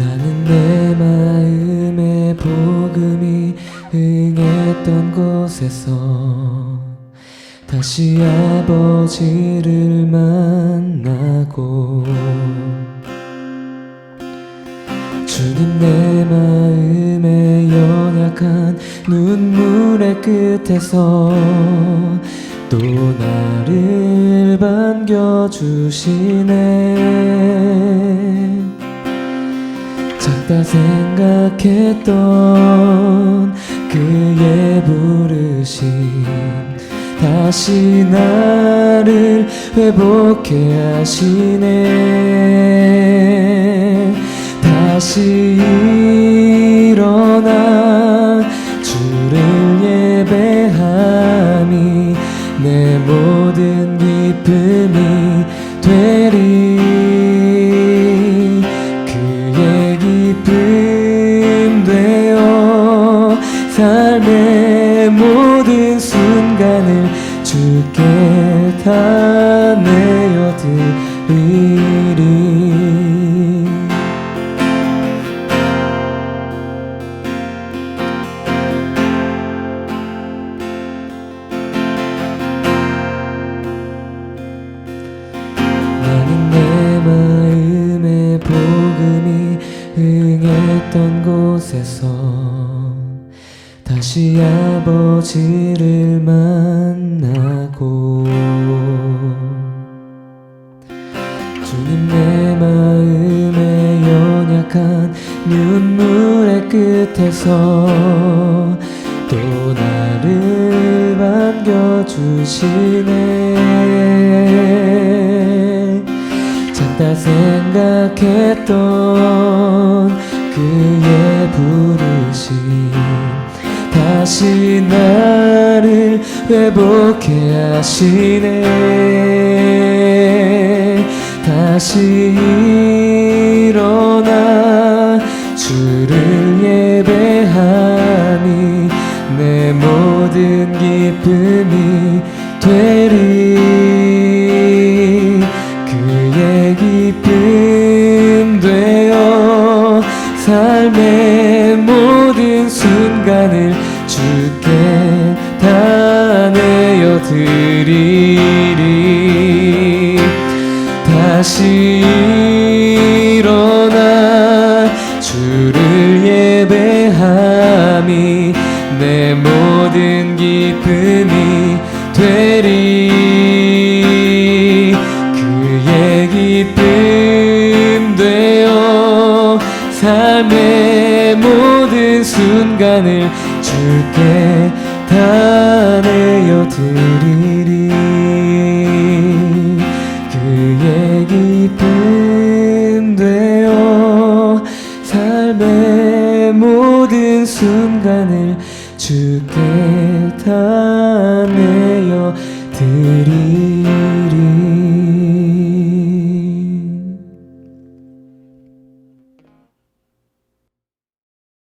나는 내 마음에 복음이 흥했던 곳에서 다시 아버지를 만나고 주님 내 마음에 연약한 눈물의 끝에서 또 나를 반겨주시네. 작다 생각했던 그의 부르심. 다시 나를 회복해 하시네. 다시 일어나 주를 예배함이 내 모든 기쁨이 되 삶의 모든 순간을 주께 다 내어 드리리. 나는 내 마음의 복음이 응했던 곳에서 다시 아버지를 만나고 주님 내 마음의 연약한 눈물의 끝에서 또 나를 반겨주시네. 작다 생각했던 그의 부르심 다시 나를 회복해 하시네. 다시 일어나 주를 예배함이 내 모든 기쁨이 되리. 그의 기쁨 되어 삶의 모든 순간을 주께 다 내어 드리리. 다시 일어나 주를 예배함이 내 모든 기쁨이 되리. 그의 기쁨 되어 삶의 모든 순간을 주께 다 내어 드리리. 그의 기쁨 되어 삶의 모든 순간을 주께 다 내어 드리리